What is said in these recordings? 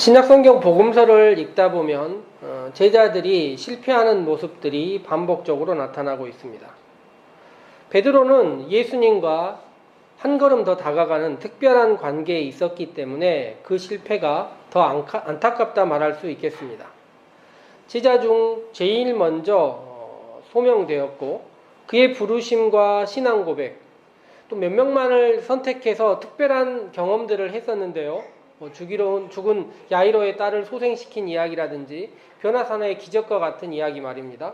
신약성경 복음서를 읽다 보면 어, 제자들이 실패하는 모습들이 반복적으로 나타나고 있습니다. 베드로는 예수님과 한 걸음 더 다가가는 특별한 관계에 있었기 때문에 그 실패가 더 안타깝다 말할 수 있겠습니다. 제자 중 제일 먼저 어, 소명되었고 그의 부르심과 신앙 고백 또 몇 명만을 선택해서 특별한 경험들을 했었는데요. 뭐 죽이러 죽은 야이로의 딸을 소생시킨 이야기라든지 변화산의 기적과 같은 이야기 말입니다.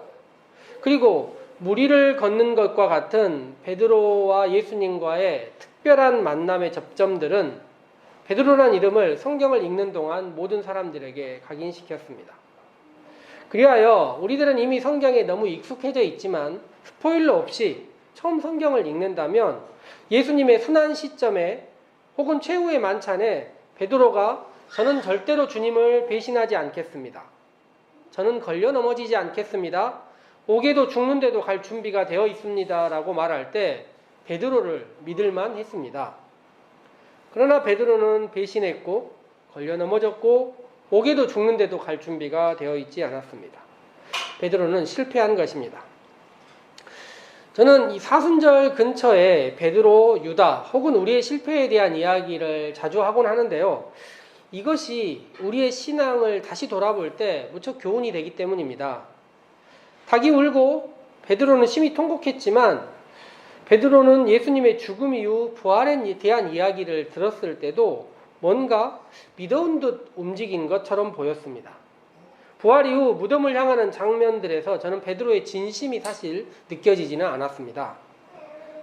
그리고 무리를 걷는 것과 같은 베드로와 예수님과의 특별한 만남의 접점들은 베드로란 이름을 성경을 읽는 동안 모든 사람들에게 각인시켰습니다. 그리하여 우리들은 이미 성경에 너무 익숙해져 있지만 스포일러 없이 처음 성경을 읽는다면 예수님의 순환 시점에 혹은 최후의 만찬에 베드로가 저는 절대로 주님을 배신하지 않겠습니다. 저는 걸려 넘어지지 않겠습니다. 옥에도 죽는데도 갈 준비가 되어 있습니다. 라고 말할 때 베드로를 믿을만 했습니다. 그러나 베드로는 배신했고 걸려 넘어졌고 옥에도 죽는데도 갈 준비가 되어 있지 않았습니다. 베드로는 실패한 것입니다. 저는 이 사순절 근처에 베드로, 유다 혹은 우리의 실패에 대한 이야기를 자주 하곤 하는데요. 이것이 우리의 신앙을 다시 돌아볼 때 무척 교훈이 되기 때문입니다. 닭이 울고 베드로는 심히 통곡했지만 베드로는 예수님의 죽음 이후 부활에 대한 이야기를 들었을 때도 뭔가 믿어온 듯 움직인 것처럼 보였습니다. 부활 이후 무덤을 향하는 장면들에서 저는 베드로의 진심이 사실 느껴지지는 않았습니다.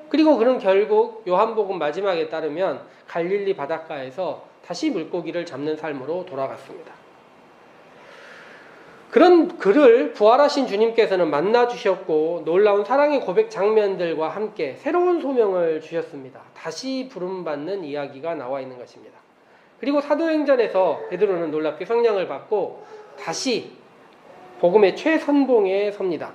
그리고 그는 결국 요한복음 마지막에 따르면 갈릴리 바닷가에서 다시 물고기를 잡는 삶으로 돌아갔습니다. 그런 그를 부활하신 주님께서는 만나 주셨고 놀라운 사랑의 고백 장면들과 함께 새로운 소명을 주셨습니다. 다시 부름받는 이야기가 나와 있는 것입니다. 그리고 사도행전에서 베드로는 놀랍게 성령을 받고 다시 복음의 최선봉에 섭니다.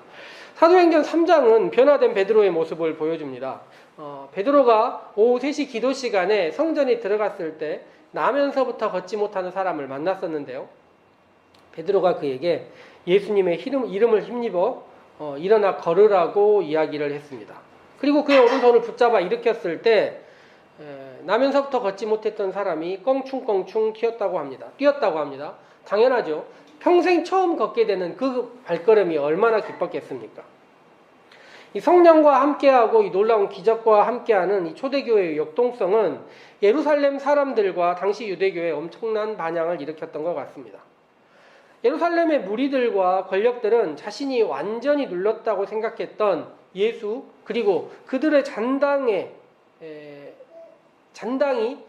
사도행전 3장은 변화된 베드로의 모습을 보여줍니다. 어, 베드로가 오후 3시 기도 시간에 성전에 들어갔을 때 나면서부터 걷지 못하는 사람을 만났었는데요. 베드로가 그에게 예수님의 이름, 이름을 힘입어 어, 일어나 걸으라고 이야기를 했습니다. 그리고 그의 오른손을 붙잡아 일으켰을 때 에, 나면서부터 걷지 못했던 사람이 껑충껑충 튀었다고 합니다. 뛰었다고 합니다. 당연하죠. 평생 처음 걷게 되는 그 발걸음이 얼마나 기뻤겠습니까? 이 성령과 함께하고 이 놀라운 기적과 함께하는 이 초대교회의 역동성은 예루살렘 사람들과 당시 유대교회에 엄청난 반향을 일으켰던 것 같습니다. 예루살렘의 무리들과 권력들은 자신이 완전히 눌렀다고 생각했던 예수 그리고 그들의 잔당에 에, 잔당이 예,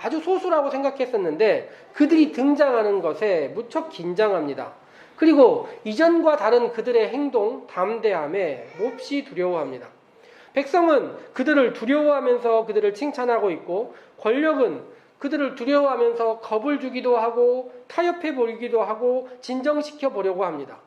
아주 소수라고 생각했었는데 그들이 등장하는 것에 무척 긴장합니다. 그리고 이전과 다른 그들의 행동, 담대함에 몹시 두려워합니다. 백성은 그들을 두려워하면서 그들을 칭찬하고 있고 권력은 그들을 두려워하면서 겁을 주기도 하고 타협해 보이기도 하고 진정시켜 보려고 합니다.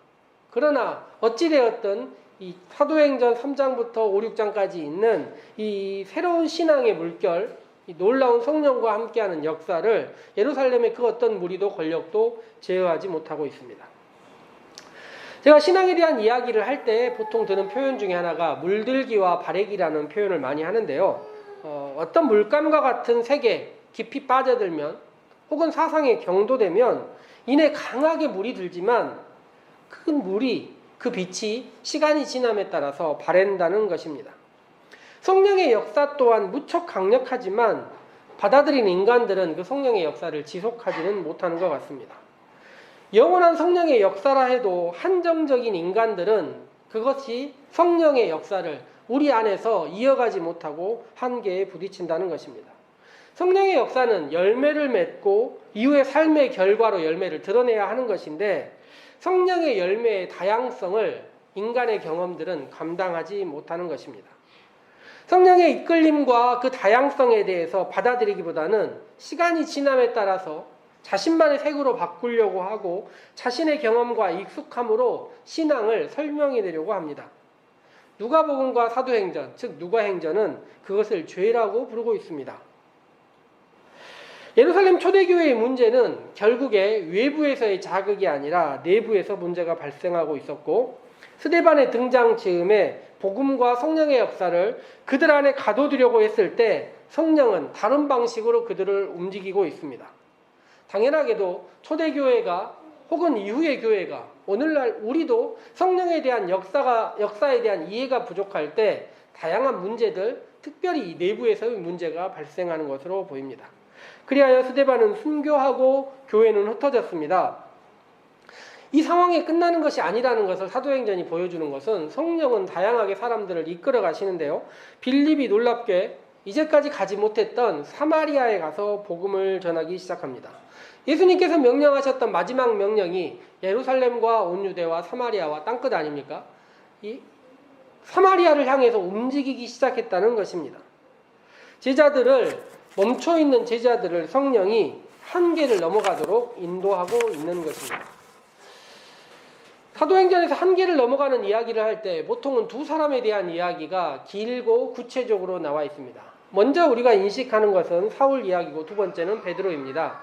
그러나 어찌되었든 이 사도행전 3장부터 5, 6장까지 있는 이 새로운 신앙의 물결, 이 놀라운 성령과 함께하는 역사를 예루살렘의 그 어떤 무리도 권력도 제어하지 못하고 있습니다. 제가 신앙에 대한 이야기를 할 때 보통 드는 표현 중에 하나가 물들기와 바래기라는 표현을 많이 하는데요. 어, 떤 물감과 같은 색에 깊이 빠져들면 혹은 사상에 경도되면 이내 강하게 물이 들지만 그 물이 그 빛이 시간이 지남에 따라서 바랜다는 것입니다. 성령의 역사 또한 무척 강력하지만 받아들인 인간들은 그 성령의 역사를 지속하지는 못하는 것 같습니다. 영원한 성령의 역사라 해도 한정적인 인간들은 그것이 성령의 역사를 우리 안에서 이어가지 못하고 한계에 부딪힌다는 것입니다. 성령의 역사는 열매를 맺고 이후의 삶의 결과로 열매를 드러내야 하는 것인데 성령의 열매의 다양성을 인간의 경험들은 감당하지 못하는 것입니다. 성령의 이끌림과 그 다양성에 대해서 받아들이기보다는 시간이 지남에 따라서 자신만의 색으로 바꾸려고 하고 자신의 경험과 익숙함으로 신앙을 설명해 내려고 합니다. 누가복음과 사도행전, 즉 누가행전은 그것을 죄라고 부르고 있습니다. 예루살렘 초대교회의 문제는 결국에 외부에서의 자극이 아니라 내부에서 문제가 발생하고 있었고 스데반의 등장 즈음에 복음과 성령의 역사를 그들 안에 가둬두려고 했을 때 성령은 다른 방식으로 그들을 움직이고 있습니다. 당연하게도 초대교회가 혹은 이후의 교회가 오늘날 우리도 성령에 대한 역사가 역사에 대한 이해가 부족할 때 다양한 문제들, 특별히 내부에서의 문제가 발생하는 것으로 보입니다. 그리하여 스데반은 순교하고 교회는 흩어졌습니다. 이 상황이 끝나는 것이 아니라는 것을 사도행전이 보여주는 것은 성령은 다양하게 사람들을 이끌어 가시는데요. 빌립이 놀랍게 이제까지 가지 못했던 사마리아에 가서 복음을 전하기 시작합니다. 예수님께서 명령하셨던 마지막 명령이 예루살렘과 온 유대와 사마리아와 땅끝 아닙니까? 이 사마리아를 향해서 움직이기 시작했다는 것입니다. 제자들을 멈춰 있는 제자들을 성령이 한계를 넘어가도록 인도하고 있는 것입니다. 사도행전에서 한계를 넘어가는 이야기를 할 때 보통은 두 사람에 대한 이야기가 길고 구체적으로 나와 있습니다. 먼저 우리가 인식하는 것은 사울 이야기고 두 번째는 베드로입니다.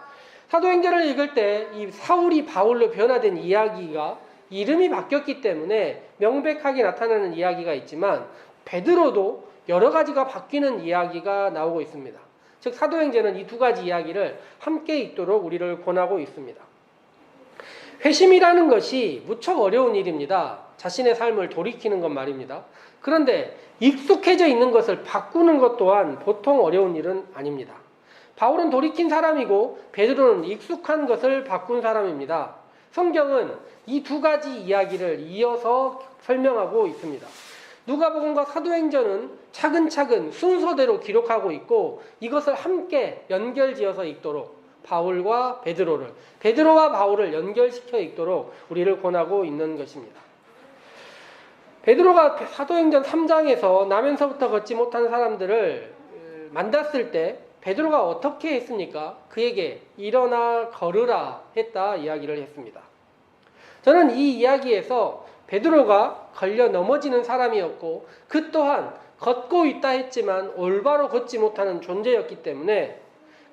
사도행전을 읽을 때 이 사울이 바울로 변화된 이야기가 이름이 바뀌었기 때문에 명백하게 나타나는 이야기가 있지만 베드로도 여러 가지가 바뀌는 이야기가 나오고 있습니다. 즉 사도행전은 이 두 가지 이야기를 함께 읽도록 우리를 권하고 있습니다. 회심이라는 것이 무척 어려운 일입니다. 자신의 삶을 돌이키는 것 말입니다. 그런데 익숙해져 있는 것을 바꾸는 것 또한 보통 어려운 일은 아닙니다. 바울은 돌이킨 사람이고 베드로는 익숙한 것을 바꾼 사람입니다. 성경은 이 두 가지 이야기를 이어서 설명하고 있습니다. 누가복음과 사도행전은 차근차근 순서대로 기록하고 있고 이것을 함께 연결지어서 읽도록 바울과 베드로를 베드로와 바울을 연결시켜 읽도록 우리를 권하고 있는 것입니다. 베드로가 사도행전 3장에서 나면서부터 걷지 못한 사람들을 만났을 때 베드로가 어떻게 했습니까? 그에게 일어나 걸으라 했다 이야기를 했습니다. 저는 이 이야기에서 베드로가 걸려 넘어지는 사람이었고 그 또한 걷고 있다 했지만 올바로 걷지 못하는 존재였기 때문에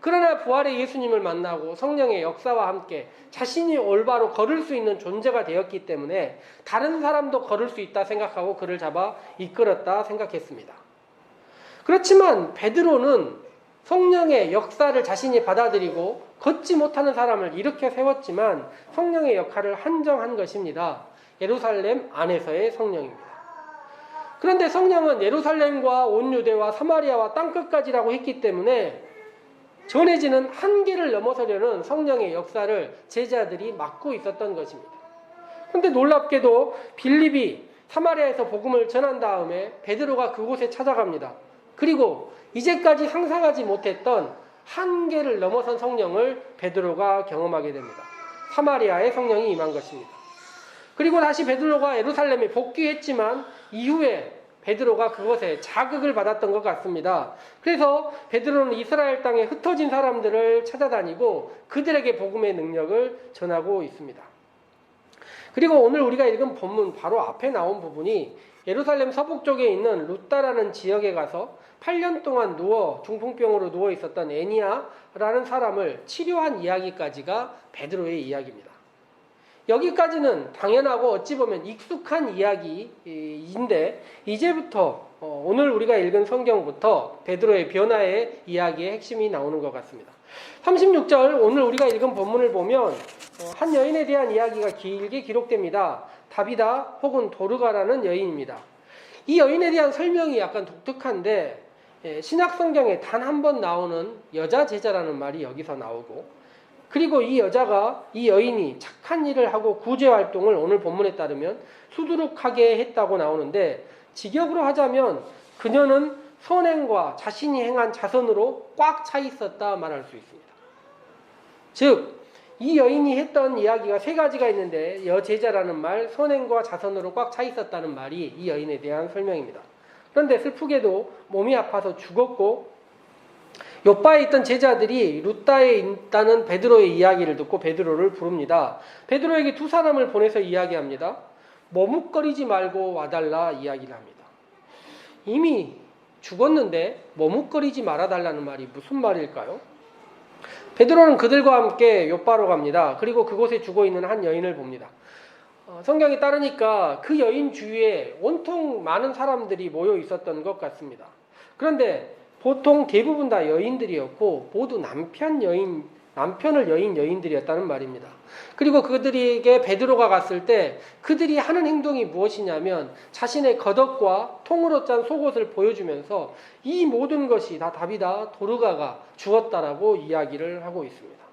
그러나 부활의 예수님을 만나고 성령의 역사와 함께 자신이 올바로 걸을 수 있는 존재가 되었기 때문에 다른 사람도 걸을 수 있다 생각하고 그를 잡아 이끌었다 생각했습니다. 그렇지만 베드로는 성령의 역사를 자신이 받아들이고 걷지 못하는 사람을 일으켜 세웠지만 성령의 역할을 한정한 것입니다. 예루살렘 안에서의 성령입니다. 그런데 성령은 예루살렘과 온 유대와 사마리아와 땅 끝까지라고 했기 때문에 전해지는 한계를 넘어서려는 성령의 역사를 제자들이 막고 있었던 것입니다. 그런데 놀랍게도 빌립이 사마리아에서 복음을 전한 다음에 베드로가 그곳에 찾아갑니다. 그리고 이제까지 상상하지 못했던 한계를 넘어선 성령을 베드로가 경험하게 됩니다. 사마리아의 성령이 임한 것입니다. 그리고 다시 베드로가 예루살렘에 복귀했지만 이후에 베드로가 그것에 자극을 받았던 것 같습니다. 그래서 베드로는 이스라엘 땅에 흩어진 사람들을 찾아다니고 그들에게 복음의 능력을 전하고 있습니다. 그리고 오늘 우리가 읽은 본문 바로 앞에 나온 부분이 예루살렘 서북 쪽에 있는 루따라는 지역에 가서 8년 동안 누워 중풍병으로 누워 있었던 애니아라는 사람을 치료한 이야기까지가 베드로의 이야기입니다. 여기까지는 당연하고 어찌 보면 익숙한 이야기인데 이제부터 어, 오늘 우리가 읽은 성경부터 베드로의 변화의 이야기의 핵심이 나오는 것 같습니다. 36절 오늘 우리가 읽은 본문을 보면 어, 한 여인에 대한 이야기가 길게 기록됩니다. 다비다 혹은 도르가라는 여인입니다. 이 여인에 대한 설명이 약간 독특한데 예, 신약 성경에 단 한 번 나오는 여자 제자라는 말이 여기서 나오고 그리고 이 여자가 이 여인이 착한 일을 하고 구제 활동을 오늘 본문에 따르면 수두룩하게 했다고 나오는데 직역으로 하자면 그녀는 선행과 자신이 행한 자선으로 꽉 차 있었다 말할 수 있습니다. 즉, 이 여인이 했던 이야기가 세 가지가 있는데 여제자라는 말, 선행과 자선으로 꽉 차 있었다는 말이 이 여인에 대한 설명입니다. 그런데 슬프게도 몸이 아파서 죽었고 요바에 있던 제자들이 루따에 있다는 베드로의 이야기를 듣고 베드로를 부릅니다. 베드로에게 두 사람을 보내서 이야기합니다. 머뭇거리지 말고 와달라 이야기를 합니다. 이미 죽었는데 머뭇거리지 말아달라는 말이 무슨 말일까요? 베드로는 그들과 함께 요바로 갑니다. 그리고 그곳에 죽어 있는 한 여인을 봅니다. 어, 성경에 따르니까 그 여인 주위에 온통 많은 사람들이 모여 있었던 것 같습니다. 그런데 보통 대부분 다 여인들이었고 모두 남편 여인 남편을 여인 여인들이었다는 말입니다. 그리고 그들에게 베드로가 갔을 때 그들이 하는 행동이 무엇이냐면 자신의 겉옷과 통으로 짠 속옷을 보여주면서 이 모든 것이 다 답이다 도르가가 주었다라고 이야기를 하고 있습니다.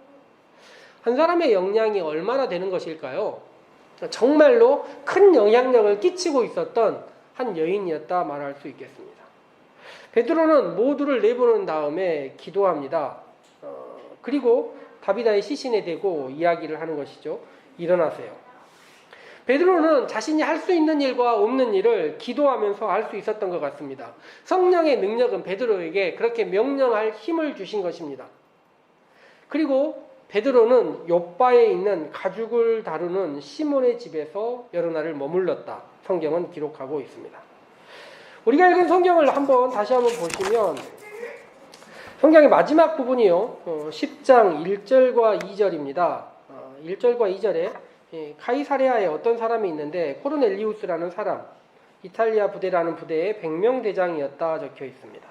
한 사람의 영향이 얼마나 되는 것일까요? 정말로 큰 영향력을 끼치고 있었던 한 여인이었다 말할 수 있겠습니다. 베드로는 모두를 내보낸 다음에 기도합니다. 어, 그리고 다비다의 시신에 대고 이야기를 하는 것이죠. 일어나세요. 베드로는 자신이 할 수 있는 일과 없는 일을 기도하면서 할 수 있었던 것 같습니다. 성령의 능력은 베드로에게 그렇게 명령할 힘을 주신 것입니다. 그리고 베드로는 요바에 있는 가죽을 다루는 시몬의 집에서 여러 날을 머물렀다. 성경은 기록하고 있습니다. 우리가 읽은 성경을 한번 다시 한번 보시면 성경의 마지막 부분이요. 어, 10장 1절과 2절입니다. 어, 1절과 2절에 예, 카이사레아에 어떤 사람이 있는데 코르넬리우스라는 사람, 이탈리아 부대라는 부대의 100명 대장이었다 적혀 있습니다.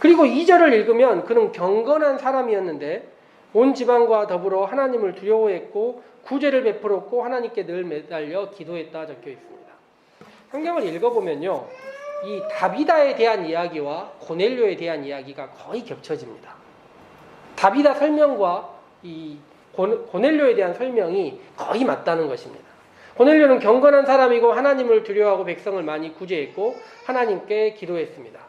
그리고 2절을 읽으면 그는 경건한 사람이었는데 온 지방과 더불어 하나님을 두려워했고 구제를 베풀었고 하나님께 늘 매달려 기도했다 적혀 있습니다. 성경을 읽어보면요. 이 다비다에 대한 이야기와 고넬료에 대한 이야기가 거의 겹쳐집니다. 다비다 설명과 이 고넬료에 대한 설명이 거의 맞다는 것입니다. 고넬료는 경건한 사람이고 하나님을 두려워하고 백성을 많이 구제했고 하나님께 기도했습니다.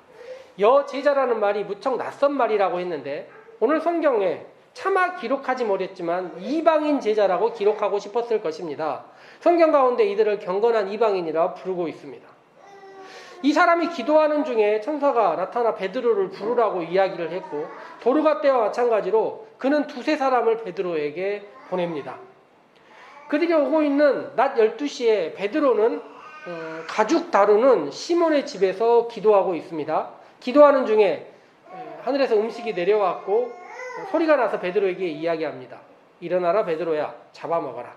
여 제자라는 말이 무척 낯선 말이라고 했는데 오늘 성경에 차마 기록하지 못했지만 이방인 제자라고 기록하고 싶었을 것입니다. 성경 가운데 이들을 경건한 이방인이라 부르고 있습니다. 이 사람이 기도하는 중에 천사가 나타나 베드로를 부르라고 이야기를 했고 도르가 때와 마찬가지로 그는 두세 사람을 베드로에게 보냅니다. 그들이 오고 있는 낮 12시에 베드로는 어, 가죽 다루는 시몬의 집에서 기도하고 있습니다. 기도하는 중에 하늘에서 음식이 내려왔고 소리가 나서 베드로에게 이야기합니다. 일어나라 베드로야 잡아먹어라.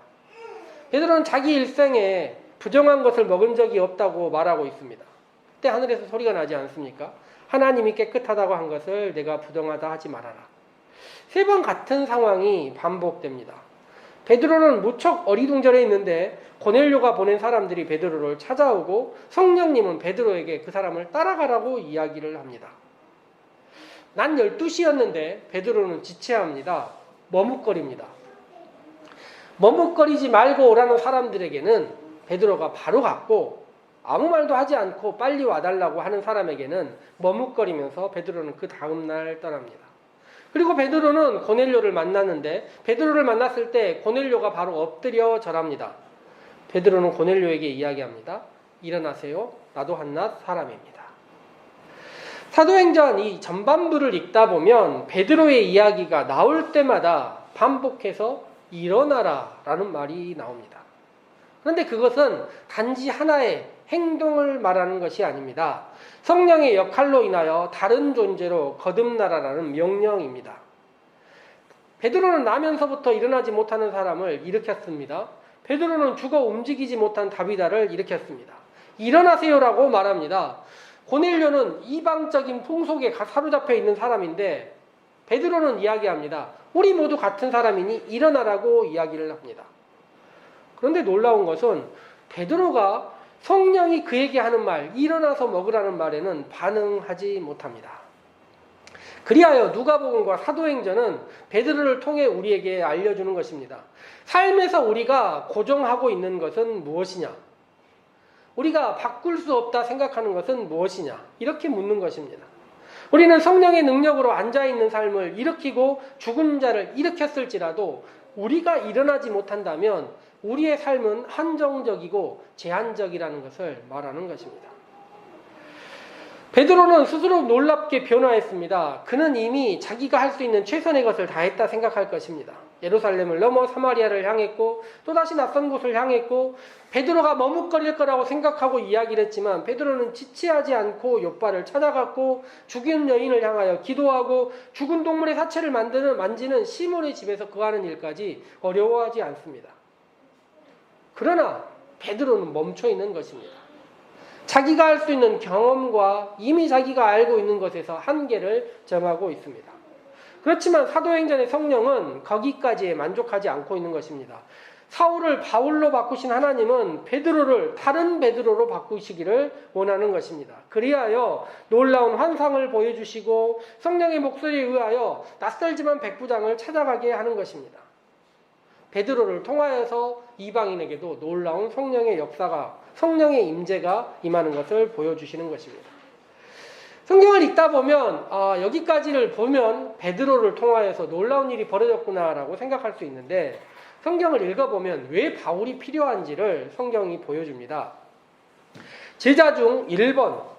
베드로는 자기 일생에 부정한 것을 먹은 적이 없다고 말하고 있습니다. 그때 하늘에서 소리가 나지 않습니까? 하나님이 깨끗하다고 한 것을 내가 부정하다 하지 말아라. 세 번 같은 상황이 반복됩니다. 베드로는 무척 어리둥절해 있는데 고넬료가 보낸 사람들이 베드로를 찾아오고 성령님은 베드로에게 그 사람을 따라가라고 이야기를 합니다. 난 12시였는데 베드로는 지체합니다. 머뭇거립니다. 머뭇거리지 말고 오라는 사람들에게는 베드로가 바로 갔고 아무 말도 하지 않고 빨리 와달라고 하는 사람에게는 머뭇거리면서 베드로는 그 다음 날 떠납니다. 그리고 베드로는 고넬료를 만났는데 베드로를 만났을 때 고넬료가 바로 엎드려 절합니다. 베드로는 고넬료에게 이야기합니다. 일어나세요. 나도 한낱 사람입니다. 사도행전 이 전반부를 읽다 보면 베드로의 이야기가 나올 때마다 반복해서 일어나라 라는 말이 나옵니다. 그런데 그것은 단지 하나의 행동을 말하는 것이 아닙니다. 성령의 역할로 인하여 다른 존재로 거듭나라라는 명령입니다. 베드로는 나면서부터 일어나지 못하는 사람을 일으켰습니다. 베드로는 죽어 움직이지 못한 다비다를 일으켰습니다. 일어나세요라고 말합니다. 고넬료는 이방적인 풍속에 사로잡혀 있는 사람인데 베드로는 이야기합니다. 우리 모두 같은 사람이니 일어나라고 이야기를 합니다. 그런데 놀라운 것은 베드로가 성령이 그에게 하는 말, 일어나서 먹으라는 말에는 반응하지 못합니다. 그리하여 누가복음과 사도행전은 베드로를 통해 우리에게 알려주는 것입니다. 삶에서 우리가 고정하고 있는 것은 무엇이냐? 우리가 바꿀 수 없다 생각하는 것은 무엇이냐? 이렇게 묻는 것입니다. 우리는 성령의 능력으로 앉아 있는 삶을 일으키고 죽은 자를 일으켰을지라도 우리가 일어나지 못한다면 우리의 삶은 한정적이고 제한적이라는 것을 말하는 것입니다. 베드로는 스스로 놀랍게 변화했습니다. 그는 이미 자기가 할 수 있는 최선의 것을 다 했다 생각할 것입니다. 예루살렘을 넘어 사마리아를 향했고 또다시 낯선 곳을 향했고 베드로가 머뭇거릴 거라고 생각하고 이야기를 했지만 베드로는 지체하지 않고 요바를 찾아갔고 죽은 여인을 향하여 기도하고 죽은 동물의 사체를 만드는 만지는 시몬의 집에서 그하는 일까지 어려워하지 않습니다. 그러나 베드로는 멈춰 있는 것입니다. 자기가 할 수 있는 경험과 이미 자기가 알고 있는 것에서 한계를 정하고 있습니다. 그렇지만 사도행전의 성령은 거기까지에 만족하지 않고 있는 것입니다. 사울을 바울로 바꾸신 하나님은 베드로를 다른 베드로로 바꾸시기를 원하는 것입니다. 그리하여 놀라운 환상을 보여주시고 성령의 목소리에 의하여 낯설지만 백부장을 찾아가게 하는 것입니다. 베드로를 통하여서 이방인에게도 놀라운 성령의 역사가 성령의 임재가 임하는 것을 보여주시는 것입니다. 성경을 읽다 보면 아, 여기까지를 보면 베드로를 통하여서 놀라운 일이 벌어졌구나라고 생각할 수 있는데 성경을 읽어보면 왜 바울이 필요한지를 성경이 보여줍니다. 제자 중 1번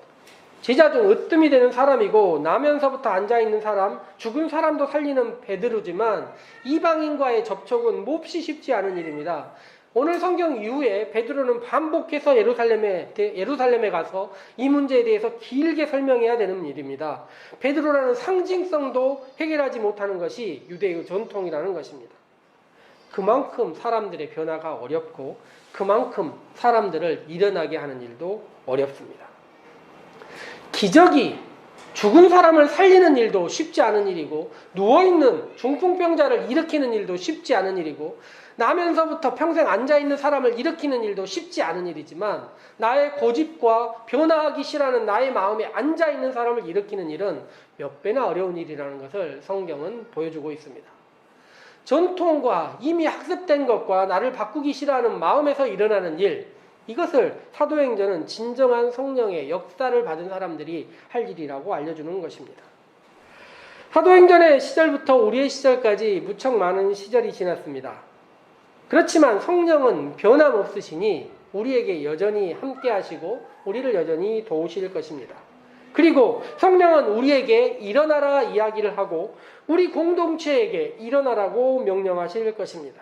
제자 중 으뜸이 되는 사람이고 나면서부터 앉아 있는 사람, 죽은 사람도 살리는 베드로지만 이방인과의 접촉은 몹시 쉽지 않은 일입니다. 오늘 성경 이후에 베드로는 반복해서 예루살렘에 예루살렘에 가서 이 문제에 대해서 길게 설명해야 되는 일입니다. 베드로라는 상징성도 해결하지 못하는 것이 유대의 전통이라는 것입니다. 그만큼 사람들의 변화가 어렵고 그만큼 사람들을 일어나게 하는 일도 어렵습니다. 기적이 죽은 사람을 살리는 일도 쉽지 않은 일이고 누워있는 중풍병자를 일으키는 일도 쉽지 않은 일이고 나면서부터 평생 앉아있는 사람을 일으키는 일도 쉽지 않은 일이지만 나의 고집과 변화하기 싫어하는 나의 마음에 앉아있는 사람을 일으키는 일은 몇 배나 어려운 일이라는 것을 성경은 보여주고 있습니다. 전통과 이미 학습된 것과 나를 바꾸기 싫어하는 마음에서 일어나는 일, 이것을 사도행전은 진정한 성령의 역사를 받은 사람들이 할 일이라고 알려주는 것입니다. 사도행전의 시절부터 우리의 시절까지 무척 많은 시절이 지났습니다. 그렇지만 성령은 변함없으시니 우리에게 여전히 함께 하시고 우리를 여전히 도우실 것입니다. 그리고 성령은 우리에게 일어나라 이야기를 하고 우리 공동체에게 일어나라고 명령하실 것입니다.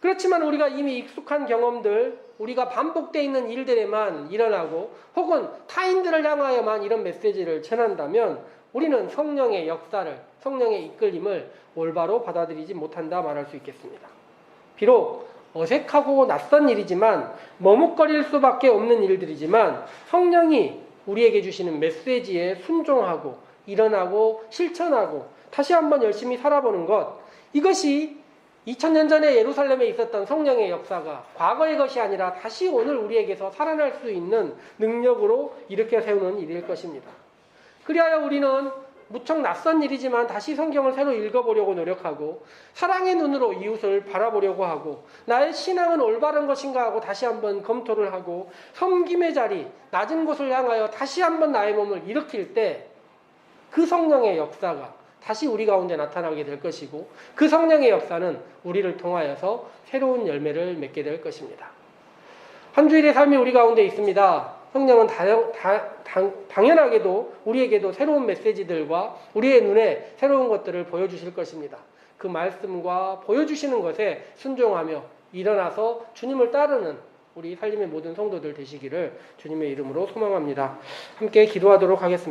그렇지만 우리가 이미 익숙한 경험들, 우리가 반복되어 있는 일들에만 일어나고 혹은 타인들을 향하여만 이런 메시지를 전한다면 우리는 성령의 역사를, 성령의 이끌림을 올바로 받아들이지 못한다 말할 수 있겠습니다. 비록 어색하고 낯선 일이지만 머뭇거릴 수밖에 없는 일들이지만 성령이 우리에게 주시는 메시지에 순종하고 일어나고 실천하고 다시 한번 열심히 살아보는 것 이것이 2000년 전에 예루살렘에 있었던 성령의 역사가 과거의 것이 아니라 다시 오늘 우리에게서 살아날 수 있는 능력으로 일으켜 세우는 일일 것입니다. 그리하여 우리는 무척 낯선 일이지만 다시 성경을 새로 읽어보려고 노력하고 사랑의 눈으로 이웃을 바라보려고 하고 나의 신앙은 올바른 것인가 하고 다시 한번 검토를 하고 섬김의 자리, 낮은 곳을 향하여 다시 한번 나의 몸을 일으킬 때 그 성령의 역사가 다시 우리 가운데 나타나게 될 것이고 그 성령의 역사는 우리를 통하여서 새로운 열매를 맺게 될 것입니다. 한 주일의 삶이 우리 가운데 있습니다. 성령은 다, 다, 당, 당연하게도 우리에게도 새로운 메시지들과 우리의 눈에 새로운 것들을 보여주실 것입니다. 그 말씀과 보여주시는 것에 순종하며 일어나서 주님을 따르는 우리 살림의 모든 성도들 되시기를 주님의 이름으로 소망합니다. 함께 기도하도록 하겠습니다.